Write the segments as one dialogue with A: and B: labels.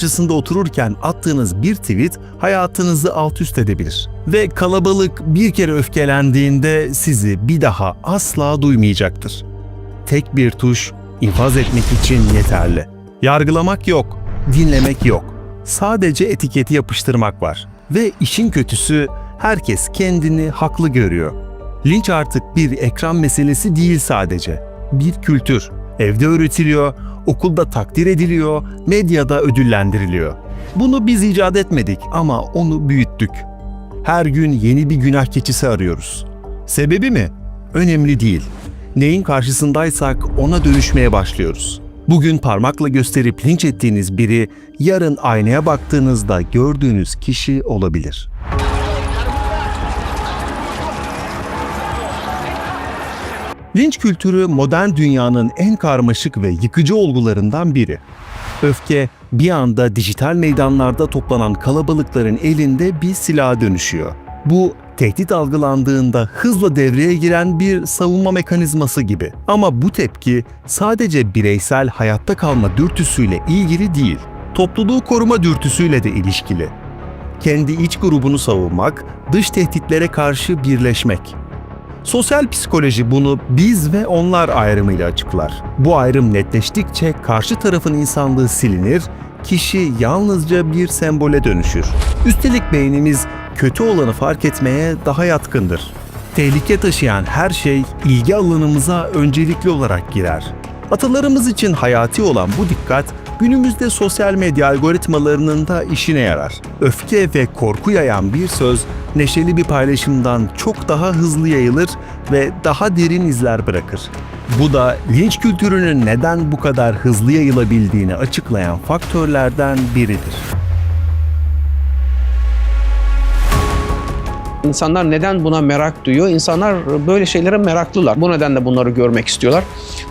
A: karşısında otururken attığınız bir tweet hayatınızı alt üst edebilir. Ve kalabalık bir kere öfkelendiğinde sizi bir daha asla duymayacaktır. Tek bir tuş infaz etmek için yeterli. Yargılamak yok, dinlemek yok. Sadece etiketi yapıştırmak var. Ve işin kötüsü herkes kendini haklı görüyor. Linç artık bir ekran meselesi değil sadece. Bir kültür. Evde öğretiliyor, okulda takdir ediliyor, medyada ödüllendiriliyor. Bunu biz icat etmedik ama onu büyüttük. Her gün yeni bir günah keçisi arıyoruz. Sebebi mi? Önemli değil. Neyin karşısındaysak ona dönüşmeye başlıyoruz. Bugün parmakla gösterip linç ettiğiniz biri yarın aynaya baktığınızda gördüğünüz kişi olabilir. Linç kültürü modern dünyanın en karmaşık ve yıkıcı olgularından biri. Öfke bir anda dijital meydanlarda toplanan kalabalıkların elinde bir silaha dönüşüyor. Bu tehdit algılandığında hızla devreye giren bir savunma mekanizması gibi. Ama bu tepki sadece bireysel hayatta kalma dürtüsüyle ilgili değil, topluluğu koruma dürtüsüyle de ilişkili. Kendi iç grubunu savunmak, dış tehditlere karşı birleşmek. Sosyal psikoloji bunu biz ve onlar ayrımıyla açıklar. Bu ayrım netleştikçe karşı tarafın insanlığı silinir, kişi yalnızca bir sembole dönüşür. Üstelik beynimiz kötü olanı fark etmeye daha yatkındır. Tehlike taşıyan her şey ilgi alanımıza öncelikli olarak girer. Atalarımız için hayati olan bu dikkat günümüzde sosyal medya algoritmalarının da işine yarar. Öfke ve korku yayan bir söz neşeli bir paylaşımdan çok daha hızlı yayılır ve daha derin izler bırakır. Bu da linç kültürünün neden bu kadar hızlı yayılabildiğini açıklayan faktörlerden biridir.
B: İnsanlar neden buna merak duyuyor? İnsanlar böyle şeylere meraklılar. Bu nedenle bunları görmek istiyorlar.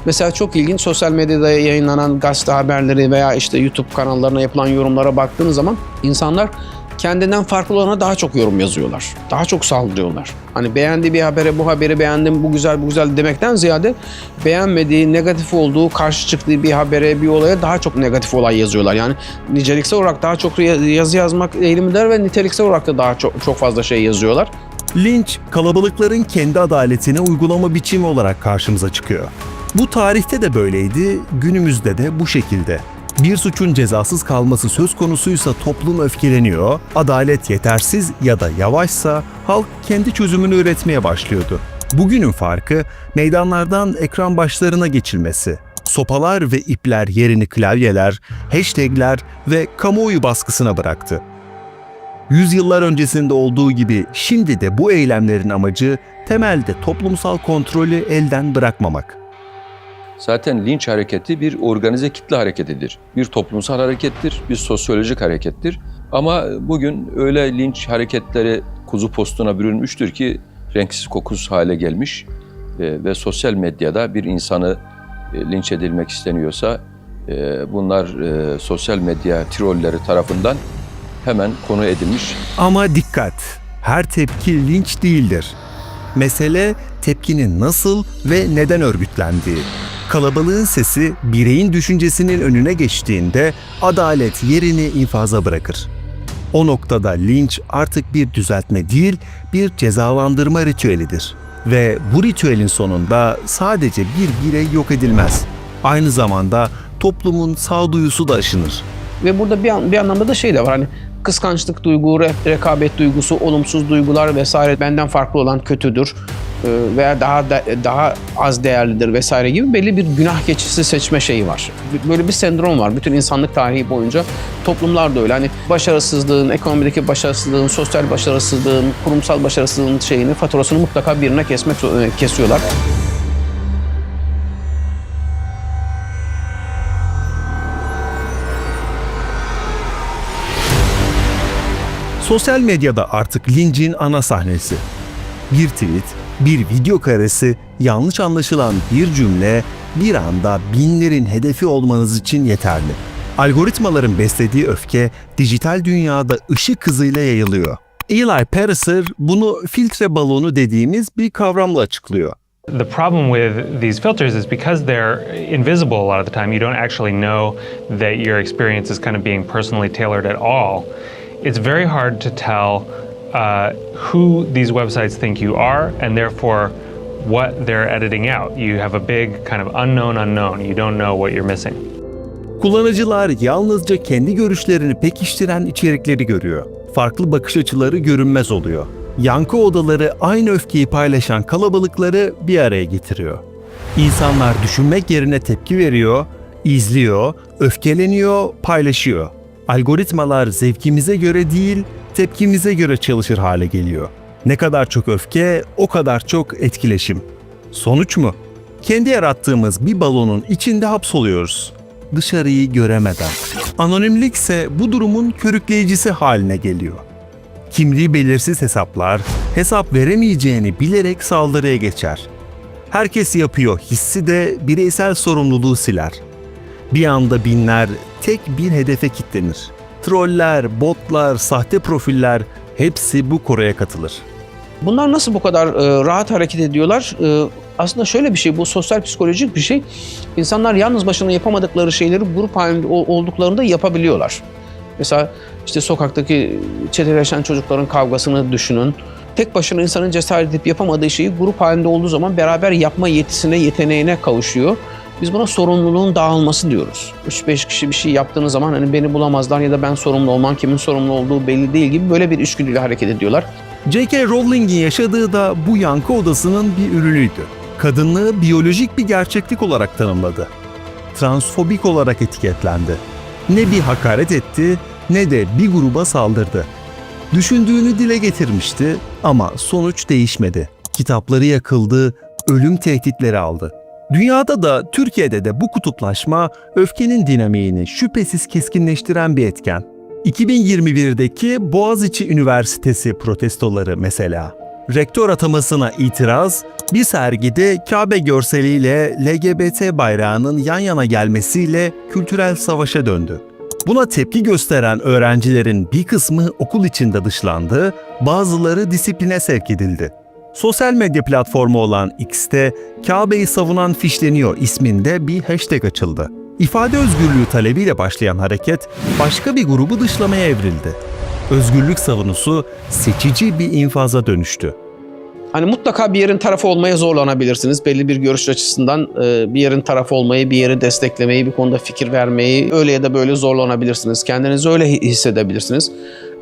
B: Mesela çok ilginç sosyal medyada yayınlanan gazete haberleri veya işte YouTube kanallarına yapılan yorumlara baktığınız zaman insanlar kendinden farklı olana daha çok yorum yazıyorlar. Daha çok saldırıyorlar. Hani beğendiği bir habere bu haberi beğendim, bu güzel, bu güzel demekten ziyade beğenmediği, negatif olduğu, karşı çıktığı bir habere, bir olaya daha çok negatif olay yazıyorlar. Yani niceliksel olarak daha çok yazı yazmak eğilimindeler ve niteliksel olarak da daha çok, çok fazla şey yazıyorlar.
A: Linç, kalabalıkların kendi adaletine uygulama biçimi olarak karşımıza çıkıyor. Bu tarihte de böyleydi, günümüzde de bu şekilde. Bir suçun cezasız kalması söz konusuysa toplum öfkeleniyor, adalet yetersiz ya da yavaşsa halk kendi çözümünü üretmeye başlıyordu. Bugünün farkı meydanlardan ekran başlarına geçilmesi. Sopalar ve ipler yerini klavyeler, hashtagler ve kamuoyu baskısına bıraktı. Yüzyıllar öncesinde olduğu gibi şimdi de bu eylemlerin amacı temelde toplumsal kontrolü elden bırakmamak.
C: Zaten linç hareketi bir organize kitle hareketidir. Bir toplumsal harekettir, bir sosyolojik harekettir. Ama bugün öyle linç hareketleri kuzu postuna bürünmüştür ki renksiz kokusuz hale gelmiş e, ve sosyal medyada bir insanı e, linç edilmek isteniyorsa e, bunlar sosyal medya trolleri tarafından hemen konu edilmiş
A: Ama dikkat! Her tepki linç değildir. Mesele tepkinin nasıl ve neden örgütlendiği. Kalabalığın sesi bireyin düşüncesinin önüne geçtiğinde adalet yerini infaza bırakır. O noktada linç artık bir düzeltme değil, bir cezalandırma ritüelidir. Ve bu ritüelin sonunda sadece bir birey yok edilmez. Aynı zamanda toplumun sağduyusu da aşınır.
B: Ve burada bir, an- bir anlamda da şey de var hani kıskançlık duygu, re- rekabet duygusu, olumsuz duygular vesaire benden farklı olan kötüdür veya daha da- daha az değerlidir vesaire gibi belli bir günah keçisi seçme şeyi var. Böyle bir sendrom var bütün insanlık tarihi boyunca. Toplumlar da öyle. Hani başarısızlığın, ekonomideki başarısızlığın, sosyal başarısızlığın, kurumsal başarısızlığın şeyini, faturasını mutlaka birine kesmek e, kesiyorlar.
A: Sosyal medyada artık lincin ana sahnesi. Bir tweet, bir video karesi, yanlış anlaşılan bir cümle bir anda binlerin hedefi olmanız için yeterli. Algoritmaların beslediği öfke dijital dünyada ışık hızıyla yayılıyor. Eli Pariser bunu filtre balonu dediğimiz bir kavramla açıklıyor.
D: The problem with these filters is because they're invisible a lot of the time, you don't actually know that your experience is kind of being personally tailored at all. It's very hard to tell uh, who these websites think you are and therefore what they're editing out. You have a big kind of unknown unknown. You don't know what you're missing.
A: Kullanıcılar yalnızca kendi görüşlerini pekiştiren içerikleri görüyor. Farklı bakış açıları görünmez oluyor. Yankı odaları aynı öfkeyi paylaşan kalabalıkları bir araya getiriyor. İnsanlar düşünmek yerine tepki veriyor, izliyor, öfkeleniyor, paylaşıyor. Algoritmalar zevkimize göre değil, tepkimize göre çalışır hale geliyor. Ne kadar çok öfke, o kadar çok etkileşim. Sonuç mu? Kendi yarattığımız bir balonun içinde hapsoluyoruz. Dışarıyı göremeden. Anonimlik ise bu durumun körükleyicisi haline geliyor. Kimliği belirsiz hesaplar, hesap veremeyeceğini bilerek saldırıya geçer. Herkes yapıyor hissi de bireysel sorumluluğu siler. Bir anda binler tek bir hedefe kitlenir. Troller, botlar, sahte profiller hepsi bu koraya katılır.
B: Bunlar nasıl bu kadar e, rahat hareket ediyorlar? E, aslında şöyle bir şey, bu sosyal psikolojik bir şey. İnsanlar yalnız başına yapamadıkları şeyleri grup halinde olduklarında yapabiliyorlar. Mesela işte sokaktaki çeteleşen çocukların kavgasını düşünün. Tek başına insanın cesaret edip yapamadığı şeyi grup halinde olduğu zaman beraber yapma yetisine, yeteneğine kavuşuyor. Biz buna sorumluluğun dağılması diyoruz. 3-5 kişi bir şey yaptığınız zaman hani beni bulamazlar ya da ben sorumlu olmam, kimin sorumlu olduğu belli değil gibi böyle bir içgüdüyle hareket ediyorlar.
A: J.K. Rowling'in yaşadığı da bu yankı odasının bir ürünüydü. Kadınlığı biyolojik bir gerçeklik olarak tanımladı. Transfobik olarak etiketlendi. Ne bir hakaret etti ne de bir gruba saldırdı. Düşündüğünü dile getirmişti ama sonuç değişmedi. Kitapları yakıldı, ölüm tehditleri aldı. Dünyada da Türkiye'de de bu kutuplaşma öfkenin dinamiğini şüphesiz keskinleştiren bir etken. 2021'deki Boğaziçi Üniversitesi protestoları mesela. Rektör atamasına itiraz, bir sergide Kabe görseliyle LGBT bayrağının yan yana gelmesiyle kültürel savaşa döndü. Buna tepki gösteren öğrencilerin bir kısmı okul içinde dışlandı, bazıları disipline sevk edildi. Sosyal medya platformu olan X'te Kabe'yi savunan fişleniyor isminde bir hashtag açıldı. İfade özgürlüğü talebiyle başlayan hareket başka bir grubu dışlamaya evrildi. Özgürlük savunusu seçici bir infaza dönüştü.
B: Hani mutlaka bir yerin tarafı olmaya zorlanabilirsiniz. Belli bir görüş açısından e, bir yerin tarafı olmayı, bir yeri desteklemeyi, bir konuda fikir vermeyi öyle ya da böyle zorlanabilirsiniz. Kendinizi öyle hi- hissedebilirsiniz.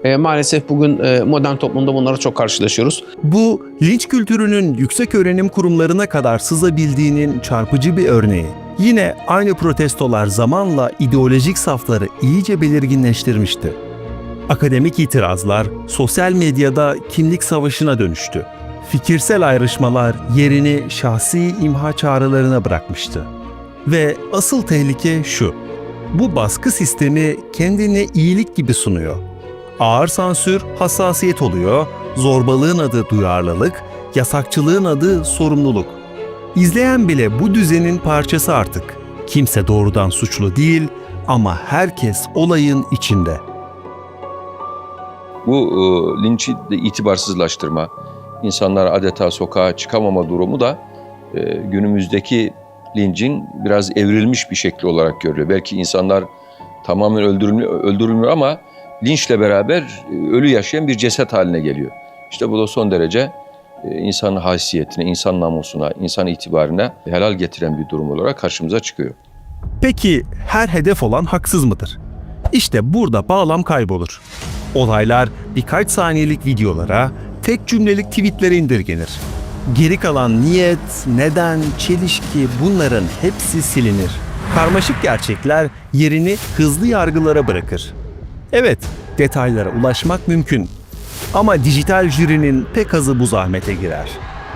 B: E, maalesef bugün e, modern toplumda bunları çok karşılaşıyoruz.
A: Bu linç kültürünün yüksek öğrenim kurumlarına kadar sızabildiğinin çarpıcı bir örneği. Yine aynı protestolar zamanla ideolojik safları iyice belirginleştirmişti. Akademik itirazlar sosyal medyada kimlik savaşına dönüştü. Fikirsel ayrışmalar yerini şahsi imha çağrılarına bırakmıştı. Ve asıl tehlike şu. Bu baskı sistemi kendini iyilik gibi sunuyor. Ağır sansür hassasiyet oluyor, zorbalığın adı duyarlılık, yasakçılığın adı sorumluluk. İzleyen bile bu düzenin parçası artık. Kimse doğrudan suçlu değil ama herkes olayın içinde.
C: Bu e, linçi itibarsızlaştırma, insanlar adeta sokağa çıkamama durumu da e, günümüzdeki lincin biraz evrilmiş bir şekli olarak görülüyor. Belki insanlar tamamen öldürülmüyor, öldürülmüyor ama linçle beraber e, ölü yaşayan bir ceset haline geliyor. İşte bu da son derece e, insanın haysiyetine, insan namusuna, insan itibarına helal getiren bir durum olarak karşımıza çıkıyor.
A: Peki her hedef olan haksız mıdır? İşte burada bağlam kaybolur. Olaylar birkaç saniyelik videolara, tek cümlelik tweetlere indirgenir. Geri kalan niyet, neden, çelişki bunların hepsi silinir. Karmaşık gerçekler yerini hızlı yargılara bırakır. Evet, detaylara ulaşmak mümkün. Ama dijital jürinin pek azı bu zahmete girer.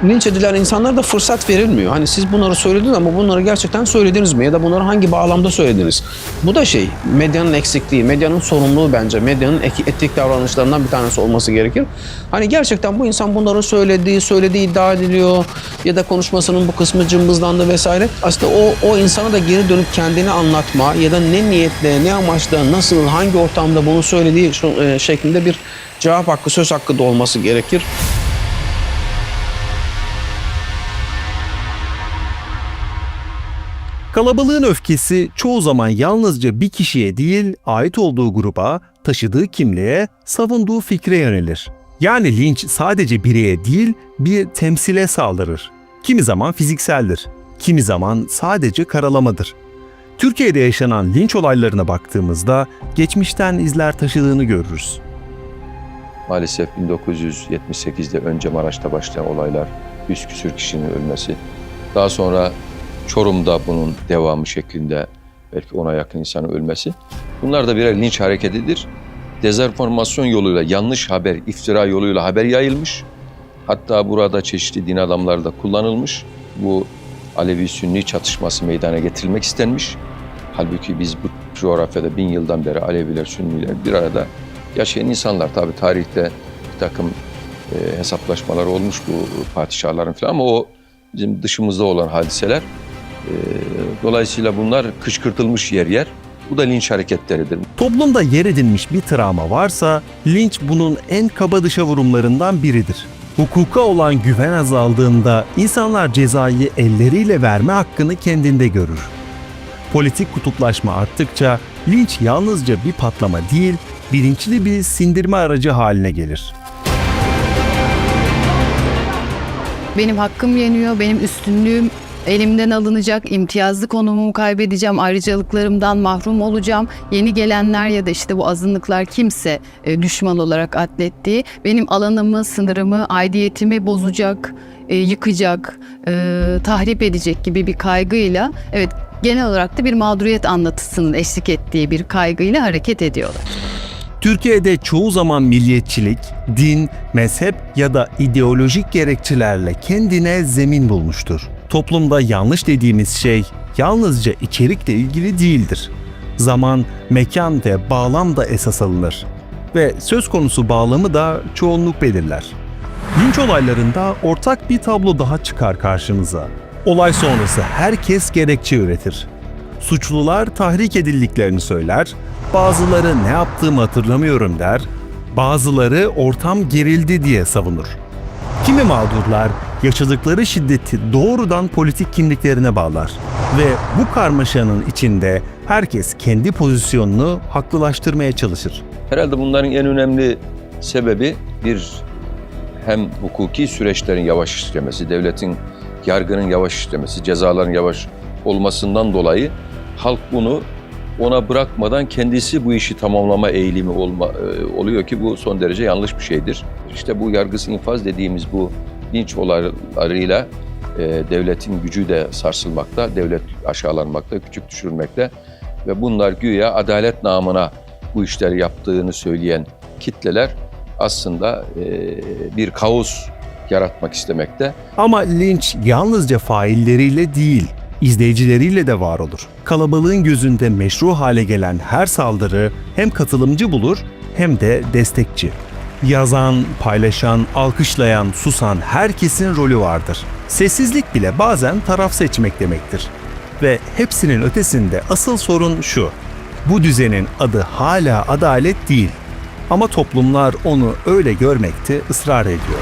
B: Linç edilen insanlara da fırsat verilmiyor. Hani siz bunları söylediniz ama bunları gerçekten söylediniz mi? Ya da bunları hangi bağlamda söylediniz? Bu da şey, medyanın eksikliği, medyanın sorumluluğu bence. Medyanın etik davranışlarından bir tanesi olması gerekir. Hani gerçekten bu insan bunları söylediği, söylediği iddia ediliyor ya da konuşmasının bu kısmı cımbızlandı vesaire. Aslında o, o insana da geri dönüp kendini anlatma ya da ne niyetle, ne amaçla, nasıl, hangi ortamda bunu söylediği e, şeklinde bir cevap hakkı, söz hakkı da olması gerekir.
A: Kalabalığın öfkesi çoğu zaman yalnızca bir kişiye değil, ait olduğu gruba, taşıdığı kimliğe, savunduğu fikre yönelir. Yani linç sadece bireye değil, bir temsile saldırır. Kimi zaman fizikseldir, kimi zaman sadece karalamadır. Türkiye'de yaşanan linç olaylarına baktığımızda geçmişten izler taşıdığını görürüz.
C: Maalesef 1978'de önce Maraş'ta başlayan olaylar, 100 küsür kişinin ölmesi. Daha sonra Çorum'da bunun devamı şeklinde belki ona yakın insanın ölmesi. Bunlar da birer linç hareketidir. Dezenformasyon yoluyla, yanlış haber, iftira yoluyla haber yayılmış. Hatta burada çeşitli din adamları da kullanılmış. Bu Alevi-Sünni çatışması meydana getirilmek istenmiş. Halbuki biz bu coğrafyada bin yıldan beri Aleviler, Sünniler bir arada yaşayan insanlar. Tabii tarihte bir takım e, hesaplaşmalar olmuş bu padişahların falan ama o bizim dışımızda olan hadiseler. E, dolayısıyla bunlar kışkırtılmış yer yer. Bu da linç hareketleridir.
A: Toplumda yer edinmiş bir travma varsa linç bunun en kaba dışa vurumlarından biridir. Hukuka olan güven azaldığında insanlar cezayı elleriyle verme hakkını kendinde görür. Politik kutuplaşma arttıkça linç yalnızca bir patlama değil, bilinçli bir sindirme aracı haline gelir.
E: Benim hakkım yeniyor, benim üstünlüğüm elimden alınacak, imtiyazlı konumumu kaybedeceğim, ayrıcalıklarımdan mahrum olacağım. Yeni gelenler ya da işte bu azınlıklar kimse e, düşman olarak adlettiği benim alanımı, sınırımı, aidiyetimi bozacak, e, yıkacak, e, tahrip edecek gibi bir kaygıyla evet genel olarak da bir mağduriyet anlatısının eşlik ettiği bir kaygıyla hareket ediyorlar.
A: Türkiye'de çoğu zaman milliyetçilik, din, mezhep ya da ideolojik gerekçelerle kendine zemin bulmuştur. Toplumda yanlış dediğimiz şey yalnızca içerikle ilgili değildir. Zaman, mekan ve bağlam da esas alınır. Ve söz konusu bağlamı da çoğunluk belirler. Linç olaylarında ortak bir tablo daha çıkar karşımıza. Olay sonrası herkes gerekçe üretir. Suçlular tahrik edildiklerini söyler, bazıları ne yaptığımı hatırlamıyorum der, bazıları ortam gerildi diye savunur. Kimi mağdurlar yaşadıkları şiddeti doğrudan politik kimliklerine bağlar ve bu karmaşanın içinde herkes kendi pozisyonunu haklılaştırmaya çalışır.
C: Herhalde bunların en önemli sebebi bir hem hukuki süreçlerin yavaş işlemesi, devletin yargının yavaş işlemesi, cezaların yavaş olmasından dolayı halk bunu ona bırakmadan kendisi bu işi tamamlama eğilimi olma, e, oluyor ki bu son derece yanlış bir şeydir. İşte bu yargısı infaz dediğimiz bu linç olaylarıyla e, devletin gücü de sarsılmakta, devlet aşağılanmakta, küçük düşürülmekte ve bunlar güya adalet namına bu işleri yaptığını söyleyen kitleler aslında e, bir kaos yaratmak istemekte.
A: Ama linç yalnızca failleriyle değil, izleyicileriyle de var olur. Kalabalığın gözünde meşru hale gelen her saldırı hem katılımcı bulur hem de destekçi. Yazan, paylaşan, alkışlayan, susan herkesin rolü vardır. Sessizlik bile bazen taraf seçmek demektir. Ve hepsinin ötesinde asıl sorun şu. Bu düzenin adı hala adalet değil. Ama toplumlar onu öyle görmekte ısrar ediyor.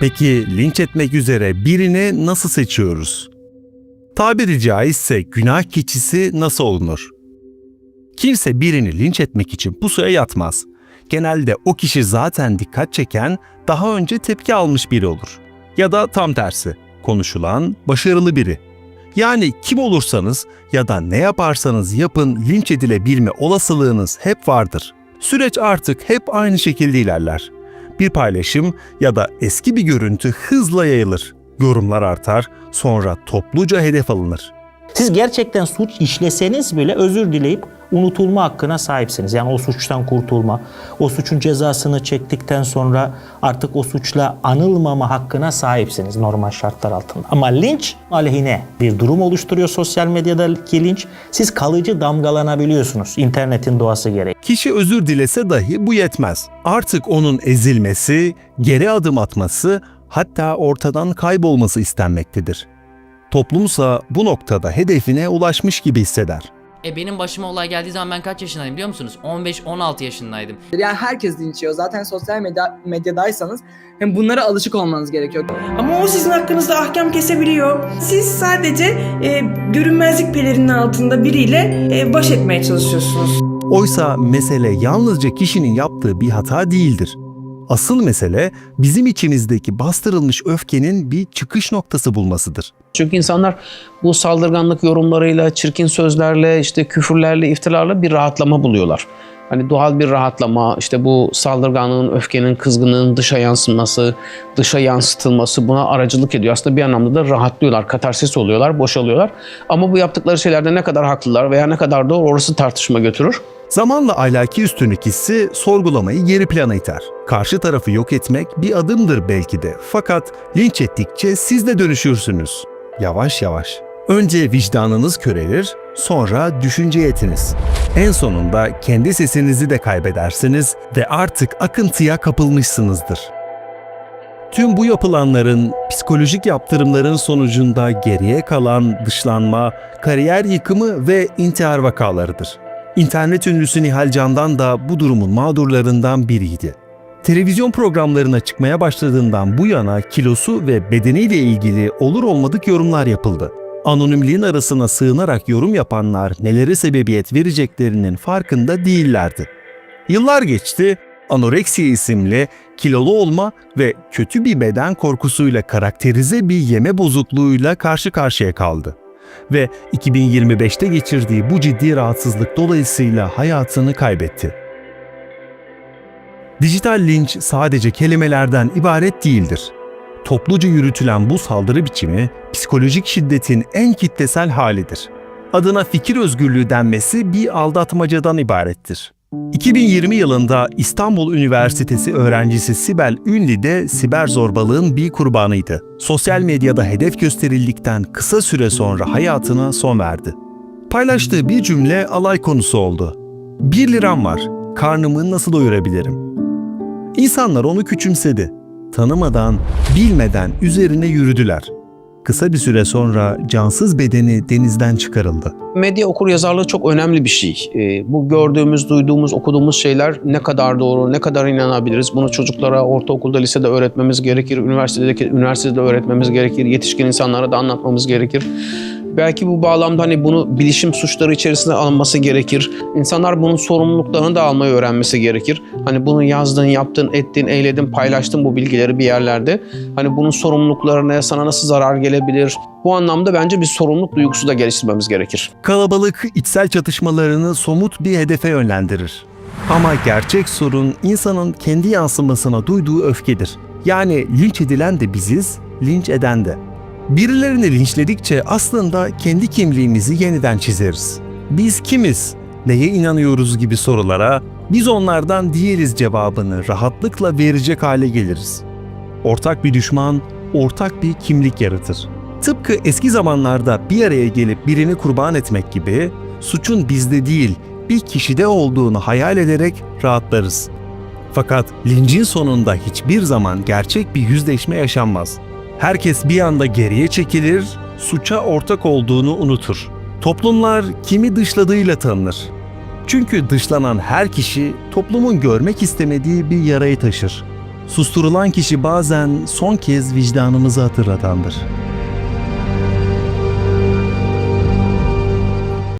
A: Peki linç etmek üzere birini nasıl seçiyoruz? Tabiri caizse günah keçisi nasıl olunur? Kimse birini linç etmek için pusuya yatmaz. Genelde o kişi zaten dikkat çeken, daha önce tepki almış biri olur. Ya da tam tersi, konuşulan, başarılı biri. Yani kim olursanız ya da ne yaparsanız yapın linç edilebilme olasılığınız hep vardır. Süreç artık hep aynı şekilde ilerler. Bir paylaşım ya da eski bir görüntü hızla yayılır. Yorumlar artar, sonra topluca hedef alınır.
F: Siz gerçekten suç işleseniz bile özür dileyip unutulma hakkına sahipsiniz. Yani o suçtan kurtulma, o suçun cezasını çektikten sonra artık o suçla anılmama hakkına sahipsiniz normal şartlar altında. Ama linç aleyhine bir durum oluşturuyor sosyal medyadaki linç. Siz kalıcı damgalanabiliyorsunuz internetin doğası gereği.
A: Kişi özür dilese dahi bu yetmez. Artık onun ezilmesi, geri adım atması, hatta ortadan kaybolması istenmektedir. Toplumsa bu noktada hedefine ulaşmış gibi hisseder.
G: E benim başıma olay geldiği zaman ben kaç yaşındaydım biliyor musunuz? 15-16 yaşındaydım.
H: Yani herkes linç yiyor. Zaten sosyal medya, medyadaysanız hem bunlara alışık olmanız gerekiyor.
I: Ama o sizin hakkınızda ahkam kesebiliyor. Siz sadece e, görünmezlik pelerinin altında biriyle e, baş etmeye çalışıyorsunuz.
A: Oysa mesele yalnızca kişinin yaptığı bir hata değildir. Asıl mesele bizim içimizdeki bastırılmış öfkenin bir çıkış noktası bulmasıdır.
B: Çünkü insanlar bu saldırganlık yorumlarıyla, çirkin sözlerle, işte küfürlerle, iftiralarla bir rahatlama buluyorlar. Hani doğal bir rahatlama, işte bu saldırganlığın, öfkenin, kızgınlığın dışa yansıması, dışa yansıtılması buna aracılık ediyor. Aslında bir anlamda da rahatlıyorlar, katarsis oluyorlar, boşalıyorlar. Ama bu yaptıkları şeylerde ne kadar haklılar veya ne kadar doğru orası tartışma götürür.
A: Zamanla ahlaki üstünlük hissi sorgulamayı geri plana iter. Karşı tarafı yok etmek bir adımdır belki de. Fakat linç ettikçe siz de dönüşürsünüz. Yavaş yavaş. Önce vicdanınız körelir, sonra düşünce yetiniz. En sonunda kendi sesinizi de kaybedersiniz ve artık akıntıya kapılmışsınızdır. Tüm bu yapılanların, psikolojik yaptırımların sonucunda geriye kalan dışlanma, kariyer yıkımı ve intihar vakalarıdır. İnternet ünlüsü Nihal Candan da bu durumun mağdurlarından biriydi. Televizyon programlarına çıkmaya başladığından bu yana kilosu ve bedeniyle ilgili olur olmadık yorumlar yapıldı. Anonimliğin arasına sığınarak yorum yapanlar nelere sebebiyet vereceklerinin farkında değillerdi. Yıllar geçti, anoreksiya isimli kilolu olma ve kötü bir beden korkusuyla karakterize bir yeme bozukluğuyla karşı karşıya kaldı. Ve 2025'te geçirdiği bu ciddi rahatsızlık dolayısıyla hayatını kaybetti. Dijital linç sadece kelimelerden ibaret değildir. Topluca yürütülen bu saldırı biçimi psikolojik şiddetin en kitlesel halidir. Adına fikir özgürlüğü denmesi bir aldatmacadan ibarettir. 2020 yılında İstanbul Üniversitesi öğrencisi Sibel Ünli de siber zorbalığın bir kurbanıydı. Sosyal medyada hedef gösterildikten kısa süre sonra hayatına son verdi. Paylaştığı bir cümle alay konusu oldu. 1 liram var, karnımı nasıl doyurabilirim? İnsanlar onu küçümsedi. Tanımadan, bilmeden üzerine yürüdüler. Kısa bir süre sonra cansız bedeni denizden çıkarıldı.
B: Medya okur yazarlığı çok önemli bir şey. Ee, bu gördüğümüz, duyduğumuz, okuduğumuz şeyler ne kadar doğru, ne kadar inanabiliriz? Bunu çocuklara ortaokulda, lisede öğretmemiz gerekir, üniversitedeki üniversitede öğretmemiz gerekir, yetişkin insanlara da anlatmamız gerekir. Belki bu bağlamda hani bunu bilişim suçları içerisine alınması gerekir. İnsanlar bunun sorumluluklarını da almayı öğrenmesi gerekir. Hani bunu yazdın, yaptın, ettin, eyledin, paylaştın bu bilgileri bir yerlerde. Hani bunun sorumluluklarına sana nasıl zarar gelebilir? Bu anlamda bence bir sorumluluk duygusu da geliştirmemiz gerekir.
A: Kalabalık içsel çatışmalarını somut bir hedefe yönlendirir. Ama gerçek sorun insanın kendi yansımasına duyduğu öfkedir. Yani linç edilen de biziz, linç eden de. Birilerini linçledikçe aslında kendi kimliğimizi yeniden çizeriz. Biz kimiz? Neye inanıyoruz gibi sorulara biz onlardan değiliz cevabını rahatlıkla verecek hale geliriz. Ortak bir düşman, ortak bir kimlik yaratır. Tıpkı eski zamanlarda bir araya gelip birini kurban etmek gibi suçun bizde değil bir kişide olduğunu hayal ederek rahatlarız. Fakat lincin sonunda hiçbir zaman gerçek bir yüzleşme yaşanmaz. Herkes bir anda geriye çekilir, suça ortak olduğunu unutur. Toplumlar kimi dışladığıyla tanınır. Çünkü dışlanan her kişi toplumun görmek istemediği bir yarayı taşır. Susturulan kişi bazen son kez vicdanımızı hatırlatandır.